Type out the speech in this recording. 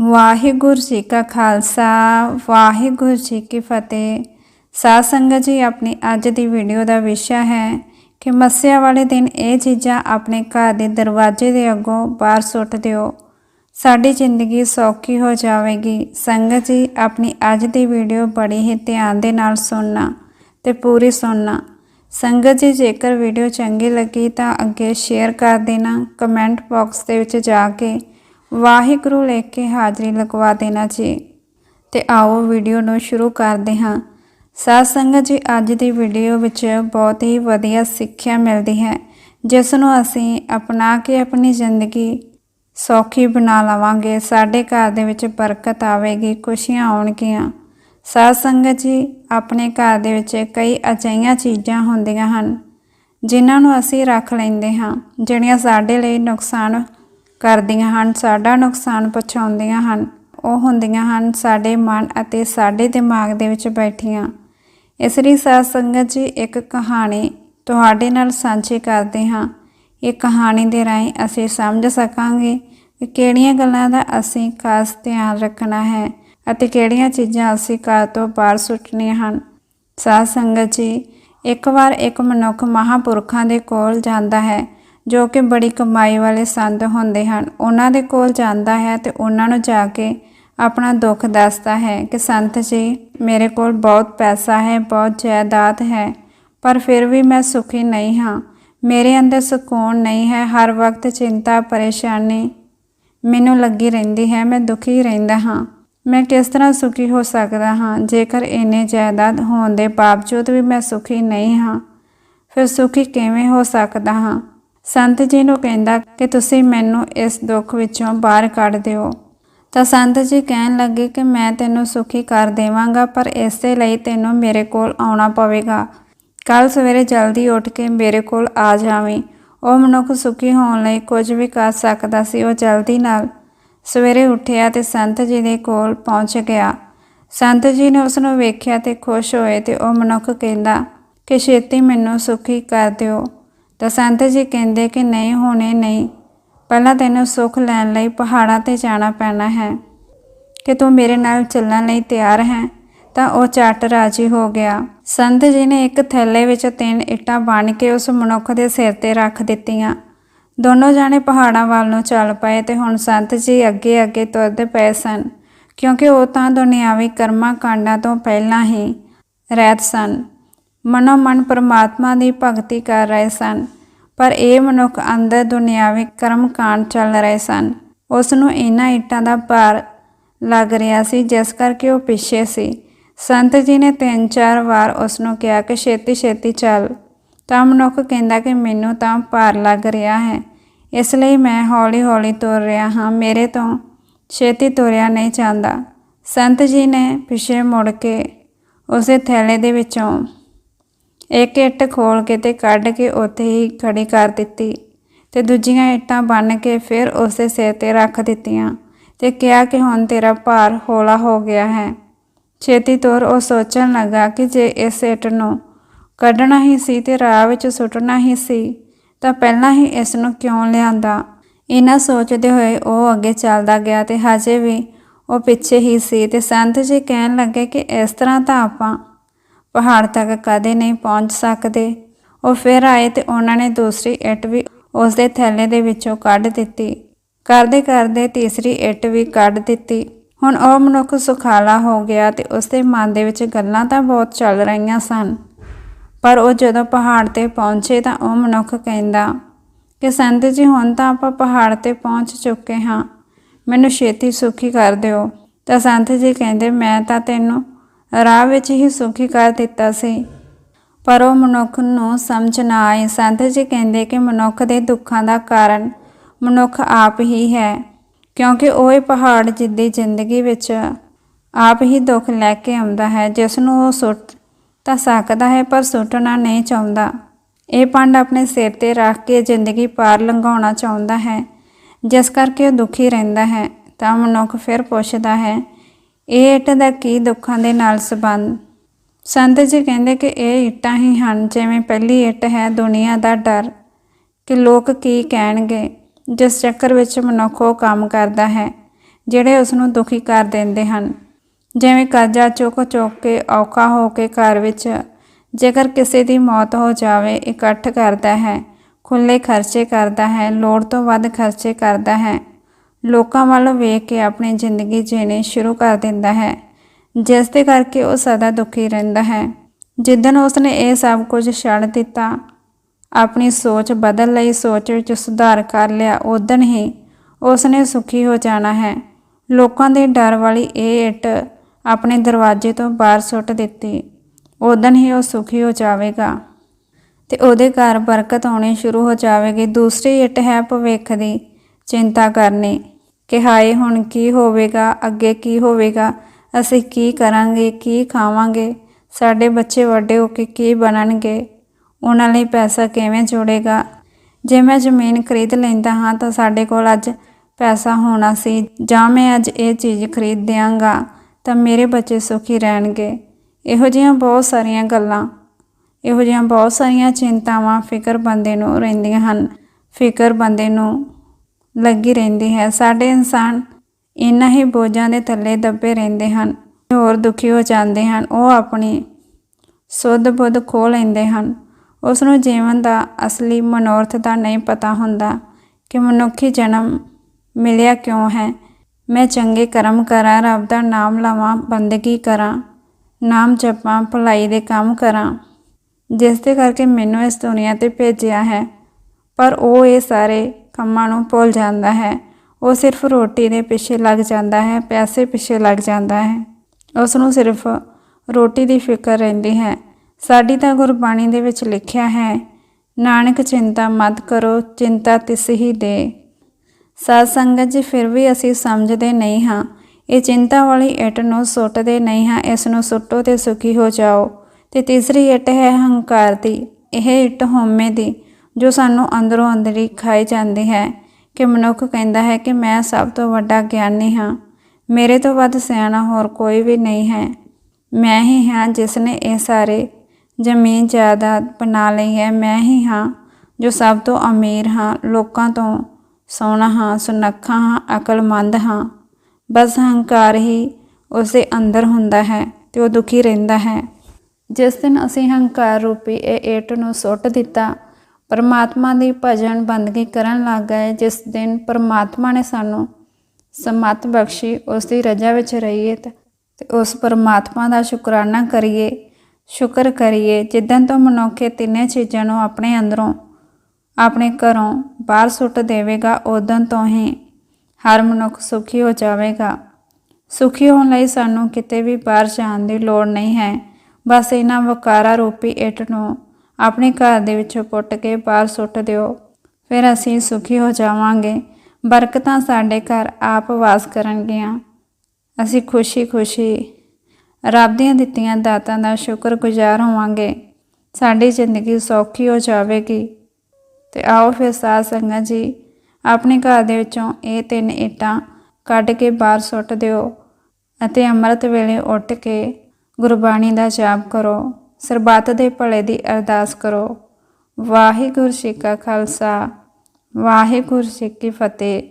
ਵਾਹਿਗੁਰੂ ਜੀ ਕਾ ਖਾਲਸਾ, ਵਾਹਿਗੁਰੂ ਜੀ ਕੀ ਫਤਿਹ। ਸਾਧ ਸੰਗਤ ਜੀ, ਆਪਣੀ ਅੱਜ ਦੀ ਵੀਡੀਓ ਦਾ ਵਿਸ਼ਾ ਹੈ ਕਿ ਮੱਸਿਆ ਵਾਲੇ ਦਿਨ ਇਹ ਚੀਜ਼ਾਂ ਆਪਣੇ ਘਰ ਦੇ ਦਰਵਾਜ਼ੇ ਦੇ ਅੱਗੋਂ ਬਾਹਰ ਸੁੱਟ ਦਿਓ। ਸਾਡੀ ਜ਼ਿੰਦਗੀ ਸੌਖੀ ਹੋ ਜਾਵੇਗੀ। ਸੰਗਤ ਜੀ, ਆਪਣੀ ਅੱਜ ਦੀ ਵੀਡੀਓ ਬੜੀ ਹੀ ਧਿਆਨ ਦੇ ਨਾਲ ਸੁਣਨਾ ਤੇ ਪੂਰੀ ਸੁਣਨਾ। ਸੰਗਤ ਜੀ, ਜੇਕਰ ਵੀਡੀਓ ਚੰਗੀ ਲੱਗੀ ਤਾਂ ਅੱਗੇ ਸ਼ੇਅਰ ਕਰ ਦੇਣਾ ਕਮੈਂਟ ਬਾਕਸ ਦੇ ਵਿੱਚ ਜਾ ਕੇ ਵਾਹਿਗੁਰੂ ਲਿਖ ਕੇ ਹਾਜ਼ਰੀ ਲਗਵਾ ਦੇਣਾ ਜੀ। ਤੇ ਆਓ ਵੀਡੀਓ ਨੂੰ ਸ਼ੁਰੂ ਕਰਦੇ ਹਾਂ। ਸਾਧ ਸੰਗਤ ਜੀ, ਅੱਜ ਦੀ ਵੀਡੀਓ ਵਿੱਚ ਬਹੁਤ ਹੀ ਵਧੀਆ ਸਿੱਖਿਆ ਮਿਲਦੀ ਹੈ, ਜਿਸ ਨੂੰ ਅਸੀਂ ਅਪਣਾ ਕੇ ਆਪਣੀ ਜ਼ਿੰਦਗੀ ਸੌਖੀ ਬਣਾ ਲਵਾਂਗੇ। ਸਾਡੇ ਘਰ ਦੇ ਵਿੱਚ ਬਰਕਤ ਆਵੇਗੀ, ਖੁਸ਼ੀਆਂ ਆਉਣਗੀਆਂ। ਸਾਧ ਸੰਗਤ ਜੀ, ਆਪਣੇ ਘਰ ਦੇ ਵਿੱਚ ਕਈ ਅਜਿਹੀਆਂ ਚੀਜ਼ਾਂ ਹੁੰਦੀਆਂ ਹਨ, ਜਿਨ੍ਹਾਂ ਨੂੰ ਅਸੀਂ ਰੱਖ ਲੈਂਦੇ ਹਾਂ, ਜਿਹੜੀਆਂ ਸਾਡੇ ਲਈ ਨੁਕਸਾਨ ਕਰਦੀਆਂ ਹਨ, ਸਾਡਾ ਨੁਕਸਾਨ ਪਹੁੰਚਾਉਂਦੀਆਂ ਹਨ। ਉਹ ਹੁੰਦੀਆਂ ਹਨ, ਸਾਡੇ ਮਨ ਅਤੇ ਸਾਡੇ ਦਿਮਾਗ ਦੇ ਵਿੱਚ ਬੈਠੀਆਂ। ਇਸ ਲਈ ਸਾਧ ਸੰਗਤ ਜੀ, ਇੱਕ ਕਹਾਣੀ ਤੁਹਾਡੇ ਨਾਲ ਸਾਂਝੀ ਕਰਦੇ ਹਾਂ। ਇਹ ਕਹਾਣੀ ਦੇ ਰਾਹੀਂ ਅਸੀਂ ਸਮਝ ਸਕਾਂਗੇ ਕਿ ਕਿਹੜੀਆਂ ਗੱਲਾਂ ਦਾ ਅਸੀਂ ਖਾਸ ਧਿਆਨ ਰੱਖਣਾ ਹੈ ਅਤੇ ਕਿਹੜੀਆਂ ਚੀਜ਼ਾਂ ਅਸੀਂ ਘਰ ਤੋਂ ਬਾਹਰ ਸੁੱਟਣੀਆਂ ਹਨ। ਸਾਧ ਸੰਗਤ ਜੀ, ਇੱਕ ਵਾਰ ਇੱਕ ਮਨੁੱਖ ਮਹਾਪੁਰਖਾਂ ਦੇ ਕੋਲ ਜਾਂਦਾ ਹੈ ਜੋ ਕਿ ਬੜੀ ਕਮਾਈ ਵਾਲੇ ਸੰਤ ਹੁੰਦੇ ਹਨ। ਉਹਨਾਂ ਦੇ ਕੋਲ ਜਾਂਦਾ ਹੈ ਤੇ ਉਹਨਾਂ ਨੂੰ ਜਾ ਕੇ ਆਪਣਾ ਦੁੱਖ ਦੱਸਦਾ ਹੈ ਕਿ, ਸੰਤ ਜੀ, ਮੇਰੇ ਕੋਲ ਬਹੁਤ ਪੈਸਾ ਹੈ, ਬਹੁਤ ਜਾਇਦਾਦ ਹੈ, ਪਰ ਫਿਰ ਵੀ ਮੈਂ ਸੁਖੀ ਨਹੀਂ ਹਾਂ। ਮੇਰੇ ਅੰਦਰ ਸਕੂਨ ਨਹੀਂ ਹੈ, ਹਰ ਵਕਤ ਚਿੰਤਾ, ਪਰੇਸ਼ਾਨੀ ਮੈਨੂੰ ਲੱਗੀ ਰਹਿੰਦੀ ਹੈ, ਮੈਂ ਦੁਖੀ ਰਹਿੰਦਾ ਹਾਂ। ਮੈਂ ਕਿਸ ਤਰ੍ਹਾਂ ਸੁਖੀ ਹੋ ਸਕਦਾ ਹਾਂ? ਜੇਕਰ ਇੰਨੇ ਜਾਇਦਾਦ ਹੋਣ ਦੇ ਬਾਵਜੂਦ ਵੀ ਮੈਂ ਸੁਖੀ ਨਹੀਂ ਹਾਂ, ਫਿਰ ਸੁਖੀ ਕਿਵੇਂ ਹੋ ਸਕਦਾ ਹਾਂ? ਸੰਤ ਜੀ ਨੂੰ ਕਹਿੰਦਾ ਕਿ ਤੁਸੀਂ ਮੈਨੂੰ ਇਸ ਦੁੱਖ ਵਿੱਚੋਂ ਬਾਹਰ ਕੱਢ ਦਿਓ। ਤਾਂ ਸੰਤ ਜੀ ਕਹਿਣ ਲੱਗੇ ਕਿ ਮੈਂ ਤੈਨੂੰ ਸੁਖੀ ਕਰ ਦੇਵਾਂਗਾ, ਪਰ ਇਸ ਦੇ ਲਈ ਤੈਨੂੰ ਮੇਰੇ ਕੋਲ ਆਉਣਾ ਪਵੇਗਾ। ਕੱਲ ਸਵੇਰੇ ਜਲਦੀ ਉੱਠ ਕੇ ਮੇਰੇ ਕੋਲ ਆ ਜਾਵੀਂ। ਉਹ ਮਨੁੱਖ ਸੁਖੀ ਹੋਣ ਲਈ ਕੁਝ ਵੀ ਕਰ ਸਕਦਾ ਸੀ, ਉਹ ਜਲਦੀ ਨਾਲ ਸਵੇਰੇ ਉੱਠਿਆ ਤੇ ਸੰਤ ਜੀ ਦੇ ਕੋਲ ਪਹੁੰਚ ਗਿਆ। ਸੰਤ ਜੀ ਨੇ ਉਸ ਨੂੰ ਵੇਖਿਆ ਤੇ ਖੁਸ਼ ਹੋਏ ਤੇ ਉਹ ਮਨੁੱਖ ਕਹਿੰਦਾ ਕਿ ਛੇਤੀ ਮੈਨੂੰ ਸੁਖੀ ਕਰ ਦਿਓ। ਤਾਂ ਸੰਤ ਜੀ ਕਹਿੰਦੇ ਕਿ ਨਹੀਂ, ਹੋਣੇ ਨਹੀਂ। ਪਹਿਲਾਂ ਤੈਨੂੰ ਸੁੱਖ ਲੈਣ ਲਈ ਪਹਾੜਾਂ ਤੇ ਜਾਣਾ ਪੈਣਾ ਹੈ। ਕਿ ਤੂੰ ਮੇਰੇ ਨਾਲ ਚੱਲਣ ਲਈ ਤਿਆਰ ਹੈ, ਤਾਂ ਉਹ ਚੱਟ ਰਾਜੀ ਹੋ ਗਿਆ। ਸੰਤ ਜੀ ਨੇ ਇੱਕ ਥੈਲੇ ਵਿੱਚ ਤਿੰਨ ਇੱਟਾਂ ਬਣ ਕੇ ਉਸ ਮਨੁੱਖ ਦੇ ਸਿਰ ਤੇ ਰੱਖ ਦਿੱਤੀਆਂ। ਦੋਨੋਂ ਜਾਣੇ ਪਹਾੜਾਂ ਵੱਲ ਨੂੰ ਚੱਲ ਪਏ ਤੇ ਹੁਣ ਸੰਤ ਜੀ ਅੱਗੇ ਅੱਗੇ ਤੁਰਦੇ ਪਏ ਸਨ, ਕਿਉਂਕਿ ਉਹ ਤਾਂ ਦੁਨਿਆਵੀ ਕਰਮਾਂ ਕਾਂਡਾਂ ਤੋਂ ਪਹਿਲਾਂ ਹੀ ਰਹਿਤ ਸਨ। ਮਨੋ ਮਨ ਪਰਮਾਤਮਾ ਦੀ ਭਗਤੀ ਕਰ ਰਹੇ ਸਨ, ਪਰ ਇਹ ਮਨੁੱਖ ਅੰਦਰ ਦੁਨਿਆਵੀ ਕਰਮ ਕਾਂਡ ਚੱਲ ਰਹੇ ਸਨ। ਉਸ ਨੂੰ ਇਹਨਾਂ ਇੱਟਾਂ ਦਾ ਭਾਰ ਲੱਗ ਰਿਹਾ ਸੀ, ਜਿਸ ਕਰਕੇ ਉਹ ਪਿੱਛੇ ਸੀ। ਸੰਤ ਜੀ ਨੇ ਤਿੰਨ ਚਾਰ ਵਾਰ ਉਸ ਨੂੰ ਕਿਹਾ ਕਿ ਛੇਤੀ ਛੇਤੀ ਚੱਲ। ਤਾਂ ਮਨੁੱਖ ਕਹਿੰਦਾ ਕਿ ਮੈਨੂੰ ਤਾਂ ਭਾਰ ਲੱਗ ਰਿਹਾ ਹੈ। ਇਸ ਲਈ ਮੈਂ ਹੌਲੀ ਹੌਲੀ ਤੁਰ ਰਿਹਾ ਹਾਂ, ਮੇਰੇ ਤੋਂ ਛੇਤੀ ਤੁਰਿਆ ਨਹੀਂ ਜਾਂਦਾ। ਸੰਤ ਜੀ ਨੇ ਪਿੱਛੇ ਮੁੜ ਕੇ ਉਸੇ ਥੈਲੇ ਦੇ ਵਿੱਚੋਂ ਇੱਕ ਇੱਟ ਖੋਲ ਕੇ ਤੇ ਕੱਢ ਕੇ ਉੱਥੇ ਹੀ ਖੜੀ ਕਰ ਦਿੱਤੀ ਤੇ ਦੂਜੀਆਂ ਇੱਟਾਂ ਬੰਨ ਕੇ ਫਿਰ ਉਸੇ ਸਿਰ ਤੇ ਰੱਖ ਦਿੱਤੀਆਂ ਤੇ ਕਿਹਾ ਕਿ ਹੁਣ ਤੇਰਾ ਭਾਰ ਹੌਲਾ ਹੋ ਗਿਆ ਹੈ। ਛੇਤੀ ਤੌਰ ਉਹ ਸੋਚਣ ਲੱਗਾ ਕਿ ਜੇ ਇਸ ਇੱਟ ਨੂੰ ਕੱਢਣਾ ਹੀ ਸੀ ਤੇ ਰਾਹ ਵਿੱਚ ਸੁੱਟਣਾ ਹੀ ਸੀ, ਤਾਂ ਪਹਿਲਾਂ ਹੀ ਇਸ ਨੂੰ ਕਿਉਂ ਲਿਆਂਦਾ? ਇਹਨਾਂ ਸੋਚਦੇ ਹੋਏ ਉਹ ਅੱਗੇ ਚੱਲਦਾ ਗਿਆ ਤੇ ਹਜੇ ਵੀ ਉਹ ਪਿੱਛੇ ਹੀ ਸੀ ਤੇ ਸੰਤ ਜੀ ਕਹਿਣ ਲੱਗੇ ਕਿ ਇਸ ਤਰ੍ਹਾਂ ਤਾਂ ਆਪਾਂ ਪਹਾੜ ਤੱਕ ਕਦੇ ਨਹੀਂ ਪਹੁੰਚ ਸਕਦੇ। ਉਹ ਫਿਰ ਆਏ ਤੇ ਉਹਨਾਂ ਨੇ ਦੂਸਰੀ ਇੱਟ ਵੀ ਉਸ ਦੇ ਥੈਲੇ ਦੇ ਵਿੱਚੋਂ ਕੱਢ ਦਿੱਤੀ। ਕਰਦੇ ਕਰਦੇ ਤੀਸਰੀ ਇੱਟ ਵੀ ਕੱਢ ਦਿੱਤੀ। ਹੁਣ ਉਹ ਮਨੁੱਖ ਸੁਖਾਲਾ ਹੋ ਗਿਆ ਤੇ ਉਸ ਦੇ ਮਨ ਦੇ ਵਿੱਚ ਗੱਲਾਂ ਤਾਂ ਬਹੁਤ ਚੱਲ ਰਹੀਆਂ ਸਨ। ਪਰ ਉਹ ਜਦੋਂ ਪਹਾੜ ਤੇ ਪਹੁੰਚੇ ਤਾਂ ਉਹ ਮਨੁੱਖ ਕਹਿੰਦਾ, ਕਿ ਸੰਤ ਜੀ, ਹੁਣ ਤਾਂ ਆਪਾਂ ਪਹਾੜ ਤੇ ਪਹੁੰਚ ਚੁੱਕੇ ਹਾਂ। ਮੈਨੂੰ ਛੇਤੀ ਸੁਖੀ ਕਰ ਦਿਓ। ਤਾਂ ਸੰਤ ਜੀ ਕਹਿੰਦੇ, ਮੈਂ ਤਾਂ ਤੈਨੂੰ ਰਾਹ ਵਿੱਚ ਹੀ ਸੁਖੀ ਕਰ ਦਿੱਤਾ ਸੀ। ਪਰ ਉਹ ਮਨੁੱਖ ਨੂੰ ਸਮਝ ਨਾ ਆਏ ਸੰਤ ਜੀ ਕਹਿੰਦੇ ਕਿ ਮਨੁੱਖ ਦੇ ਦੁੱਖਾਂ ਦਾ ਕਾਰਨ ਮਨੁੱਖ ਆਪ ਹੀ ਹੈ, ਕਿਉਂਕਿ ਉਹ ਇਹ ਪਹਾੜ ਜਿੱਦੀ ਜ਼ਿੰਦਗੀ ਵਿੱਚ ਆਪ ਹੀ ਦੁੱਖ ਲੈ ਕੇ ਆਉਂਦਾ ਹੈ। ਜਿਸ ਨੂੰ ਉਹ ਸੁੱਟ ਤਾਂ ਸਕਦਾ ਹੈ, ਪਰ ਸੁੱਟਣਾ ਨਹੀਂ ਚਾਹੁੰਦਾ। ਇਹ ਪੰਡ ਆਪਣੇ ਸਿਰ ਤੇ ਰੱਖ ਕੇ ਜ਼ਿੰਦਗੀ ਪਾਰ ਲੰਘਾਉਣਾ ਚਾਹੁੰਦਾ ਹੈ। ਜਿਸ ਕਰਕੇ ਉਹ ਦੁਖੀ ਰਹਿੰਦਾ ਹੈ, ਤਾਂ ਮਨੁੱਖ ਫਿਰ ਪੁੱਛਦਾ ਹੈ ਇਹ ਇੱਟ ਦਾ ਕੀ ਦੁੱਖਾਂ ਦੇ ਨਾਲ ਸੰਬੰਧ? ਸੰਤ ਜੀ ਕਹਿੰਦੇ ਕਿ ਇਹ ਇੱਟਾਂ ਹੀ ਹਨ, ਜਿਵੇਂ ਪਹਿਲੀ ਇੱਟ ਹੈ ਦੁਨੀਆ ਦਾ ਡਰ, ਕਿ ਲੋਕ ਕੀ ਕਹਿਣਗੇ, ਜਿਸ ਚੱਕਰ ਵਿੱਚ ਮਨੁੱਖ ਉਹ ਕੰਮ ਕਰਦਾ ਹੈ, ਜਿਹੜੇ ਉਸ ਨੂੰ ਦੁਖੀ ਕਰ ਦਿੰਦੇ ਹਨ। ਜਿਵੇਂ ਕਰਜ਼ਾ ਚੁੱਕ ਚੁੱਕ ਕੇ ਔਖਾ ਹੋ ਕੇ ਘਰ ਵਿੱਚ ਜੇਕਰ ਕਿਸੇ ਦੀ ਮੌਤ ਹੋ ਜਾਵੇ, ਇਕੱਠ ਕਰਦਾ ਹੈ ਖੁੱਲੇ ਖਰਚੇ ਕਰਦਾ ਹੈ, ਲੋੜ ਤੋਂ ਵੱਧ ਖਰਚੇ ਕਰਦਾ ਹੈ। ਲੋਕਾਂ ਵੱਲ ਵੇਖ ਕੇ ਆਪਣੀ ਜ਼ਿੰਦਗੀ ਜੀਣੀ ਸ਼ੁਰੂ ਕਰ ਦਿੰਦਾ ਹੈ, ਜਿਸ ਦੇ ਕਰਕੇ ਉਹ ਸਦਾ ਦੁਖੀ ਰਹਿੰਦਾ ਹੈ। ਜਿੱਦਨ ਉਸਨੇ ਇਹ ਸਭ ਕੁਝ ਛੱਡ ਦਿੱਤਾ, ਆਪਣੀ ਸੋਚ ਬਦਲ ਲਈ ਸੋਚ ਵਿੱਚ ਸੁਧਾਰ ਕਰ ਲਿਆ ਉਦਣ ਹੀ ਉਸਨੇ ਸੁਖੀ ਹੋ ਜਾਣਾ ਹੈ। ਲੋਕਾਂ ਦੇ ਡਰ ਵਾਲੀ ਇਹ ਇੱਟ ਆਪਣੇ ਦਰਵਾਜ਼ੇ ਤੋਂ ਬਾਹਰ ਸੁੱਟ ਦਿੱਤੀ ਉਦਣ ਹੀ ਉਹ ਸੁਖੀ ਹੋ ਜਾਵੇਗਾ। ਤੇ ਉਹਦੇ ਘਰ ਬਰਕਤ ਆਉਣੀ ਸ਼ੁਰੂ ਹੋ ਜਾਵੇਗੀ। ਦੂਸਰੀ ਇੱਟ ਹੈ ਭਵਿੱਖ ਦੀ। ਚਿੰਤਾ ਕਰਨੀ ਕਿ ਹਾਏ ਹੁਣ ਕੀ ਹੋਵੇਗਾ, ਅੱਗੇ ਕੀ ਹੋਵੇਗਾ, ਅਸੀਂ ਕੀ ਕਰਾਂਗੇ, ਕੀ ਖਾਵਾਂਗੇ, ਸਾਡੇ ਬੱਚੇ ਵੱਡੇ ਹੋ ਕੇ ਕੀ ਬਣਨਗੇ, ਉਹਨਾਂ ਲਈ ਪੈਸਾ ਕਿਵੇਂ ਜੋੜੇਗਾ? ਜੇ ਮੈਂ ਜ਼ਮੀਨ ਖਰੀਦ ਲੈਂਦਾ ਹਾਂ ਤਾਂ ਸਾਡੇ ਕੋਲ ਅੱਜ ਪੈਸਾ ਹੋਣਾ ਸੀ, ਜਾਂ ਮੈਂ ਅੱਜ ਇਹ ਚੀਜ਼ ਖਰੀਦ ਦਿਆਂਗਾ, ਤਾਂ ਮੇਰੇ ਬੱਚੇ ਸੁਖੀ ਰਹਿਣਗੇ। ਇਹੋ ਜਿਹੀਆਂ ਬਹੁਤ ਸਾਰੀਆਂ ਗੱਲਾਂ, ਇਹੋ ਜਿਹੀਆਂ ਬਹੁਤ ਸਾਰੀਆਂ ਚਿੰਤਾਵਾਂ ਫਿਕਰ ਬੰਦੇ ਨੂੰ ਰਹਿੰਦੀਆਂ ਹਨ। ਫਿਕਰ ਬੰਦੇ ਨੂੰ ਲੱਗੀ ਰਹਿੰਦੀ ਹੈ। ਸਾਡੇ ਇਨਸਾਨ ਇਨ੍ਹਾਂ ਹੀ ਬੋਝਾਂ ਦੇ ਥੱਲੇ ਦੱਬੇ ਰਹਿੰਦੇ ਹਨ ਹੋਰ ਦੁਖੀ ਹੋ ਜਾਂਦੇ ਹਨ। ਉਹ ਆਪਣੀ ਸੁੱਧ ਬੁੱਧ ਖੋ ਲੈਂਦੇ ਹਨ। ਉਸ ਨੂੰ ਜੀਵਨ ਦਾ ਅਸਲੀ ਮਨੋਰਥ ਦਾ ਨਹੀਂ ਪਤਾ ਹੁੰਦਾ ਕਿ ਮਨੁੱਖੀ ਜਨਮ ਮਿਲਿਆ ਕਿਉਂ ਹੈ। ਮੈਂ ਚੰਗੇ ਕਰਮ ਕਰਾਂ, ਰੱਬ ਦਾ ਨਾਮ ਲਵਾਂ, ਬੰਦਗੀ ਕਰਾਂ, ਨਾਮ ਜਪਾਂ, ਭਲਾਈ ਦੇ ਕੰਮ ਕਰਾਂ, ਜਿਸ ਦੇ ਕਰਕੇ ਮੈਨੂੰ ਇਸ ਦੁਨੀਆ ਤੇ ਭੇਜਿਆ ਹੈ। ਪਰ ਉਹ ਇਹ ਸਾਰੇ ਕੰਮਾਂ ਨੂੰ ਭੁੱਲ ਜਾਂਦਾ ਹੈ। ਉਹ ਸਿਰਫ ਰੋਟੀ ਦੇ ਪਿੱਛੇ ਲੱਗ ਜਾਂਦਾ ਹੈ, ਪੈਸੇ ਪਿੱਛੇ ਲੱਗ ਜਾਂਦਾ ਹੈ। ਉਸ ਨੂੰ ਸਿਰਫ ਰੋਟੀ ਦੀ ਫਿਕਰ ਰਹਿੰਦੀ ਹੈ। ਸਾਡੀ ਤਾਂ ਗੁਰਬਾਣੀ ਦੇ ਵਿੱਚ ਲਿਖਿਆ ਹੈ, ਨਾਨਕ ਚਿੰਤਾ ਮਤ ਕਰੋ, ਚਿੰਤਾ ਤਿਸ ਹੀ ਦੇ। ਸਾਧ ਸੰਗਤ ਜੀ, ਫਿਰ ਵੀ ਅਸੀਂ ਸਮਝਦੇ ਨਹੀਂ ਹਾਂ। ਇਹ ਚਿੰਤਾ ਵਾਲੀ ਇੱਟ ਨੂੰ ਸੁੱਟਦੇ ਨਹੀਂ ਹਾਂ, ਇਸ ਨੂੰ ਸੁੱਟੋ ਤੇ ਸੁਖੀ ਹੋ ਜਾਓ। ਤੇ ਤੀਸਰੀ ਇੱਟ ਹੈ ਹੰਕਾਰ ਦੀ ਇਹ ਇੱਟ ਹਉਮੈ ਦੀ। ਜੋ ਸਾਨੂੰ ਅੰਦਰੋਂ ਅੰਦਰੀ ਖਾਈ ਜਾਂਦੀ ਹੈ ਕਿ ਮਨੁੱਖ ਕਹਿੰਦਾ ਹੈ ਕਿ ਮੈਂ ਸਭ ਤੋਂ ਵੱਡਾ ਗਿਆਨੀ ਹਾਂ। ਮੇਰੇ ਤੋਂ ਵੱਧ ਸਿਆਣਾ ਹੋਰ ਕੋਈ ਵੀ ਨਹੀਂ ਹੈ। ਮੈਂ ਹੀ ਹਾਂ ਜਿਸ ਨੇ ਇਹ ਸਾਰੇ ਜ਼ਮੀਨ ਜਾਇਦਾਦ ਬਣਾ ਲਈ ਹੈ। ਮੈਂ ਹੀ ਹਾਂ ਜੋ ਸਭ ਤੋਂ ਅਮੀਰ ਹਾਂ, ਲੋਕਾਂ ਤੋਂ ਸੋਹਣਾ ਹਾਂ, ਸੁਨੱਖਾ ਹਾਂ, ਅਕਲਮੰਦ ਹਾਂ। ਬਸ ਹੰਕਾਰ ਹੀ ਉਸਦੇ ਅੰਦਰ ਹੁੰਦਾ ਹੈ ਤੇ ਉਹ ਦੁਖੀ ਰਹਿੰਦਾ ਹੈ। ਜਿਸ ਦਿਨ ਅਸੀਂ ਹੰਕਾਰ ਰੂਪੀ ਇਹ ਏਟ ਨੂੰ ਸੁੱਟ ਦਿੱਤਾ ਪਰਮਾਤਮਾ ਦੀ ਭਜਨ ਬੰਦਗੀ ਕਰਨ ਲੱਗ ਗਏ, ਜਿਸ ਦਿਨ ਪਰਮਾਤਮਾ ਨੇ ਸਾਨੂੰ ਸਮਤ ਬਖਸ਼ੀ, ਉਸ ਦੀ ਰਜਾ ਵਿੱਚ ਰਹੀਏ ਤੇ ਉਸ ਪਰਮਾਤਮਾ ਦਾ ਸ਼ੁਕਰਾਨਾ ਕਰੀਏ, ਸ਼ੁਕਰ ਕਰੀਏ। ਜਿੱਦਨ ਤੋਂ ਮਨੁੱਖ ਇਹ ਤਿੰਨੇ ਚੀਜ਼ਾਂ ਨੂੰ ਆਪਣੇ ਅੰਦਰੋਂ, ਆਪਣੇ ਘਰੋਂ ਬਾਹਰ ਸੁੱਟ ਦੇਵੇਗਾ ਉਦੋਂ ਤੋਂ ਹੀ ਹਰ ਮਨੁੱਖ ਸੁਖੀ ਹੋ ਜਾਵੇਗਾ। ਸੁਖੀ ਹੋਣ ਲਈ ਸਾਨੂੰ ਕਿਤੇ ਵੀ ਬਾਹਰ ਜਾਣ ਦੀ ਲੋੜ ਨਹੀਂ ਹੈ। ਬਸ ਇਹਨਾਂ ਵਕਾਰਾ ਰੂਪੀ ਇੱਟ ਨੂੰ ਆਪਣੇ ਘਰ ਦੇ ਵਿੱਚੋਂ ਪੁੱਟ ਕੇ ਬਾਹਰ ਸੁੱਟ ਦਿਓ। ਫਿਰ ਅਸੀਂ ਸੁਖੀ ਹੋ ਜਾਵਾਂਗੇ। ਬਰਕਤਾਂ ਸਾਡੇ ਘਰ ਆਪ ਵਾਸ ਕਰਨਗੀਆਂ। ਅਸੀਂ ਖੁਸ਼ੀ-ਖੁਸ਼ੀ ਰੱਬ ਦੀਆਂ ਦਿੱਤੀਆਂ ਦਾਤਾਂ ਦਾ ਸ਼ੁਕਰਗੁਜ਼ਾਰ ਹੋਵਾਂਗੇ। ਸਾਡੀ ਜ਼ਿੰਦਗੀ ਸੌਖੀ ਹੋ ਜਾਵੇਗੀ। ਤੇ ਆਓ ਫਿਰ ਸਾਧ ਸੰਗਤ ਜੀ, ਆਪਣੇ ਘਰ ਦੇ ਵਿੱਚੋਂ ਇਹ ਤਿੰਨ ਇੱਟਾਂ ਕੱਢ ਕੇ ਬਾਹਰ ਸੁੱਟ ਦਿਓ ਅਤੇ ਅੰਮ੍ਰਿਤ ਵੇਲੇ ਉੱਠ ਕੇ ਗੁਰਬਾਣੀ ਦਾ ਜਾਪ ਕਰੋ। ਸਰਬੱਤ ਦੇ ਭਲੇ ਦੀ ਅਰਦਾਸ ਕਰੋ। ਵਾਹਿਗੁਰੂ ਜੀ ਕਾ ਖਾਲਸਾ ਵਾਹਿਗੁਰੂ ਜੀ ਕੀ ਫਤਿਹ।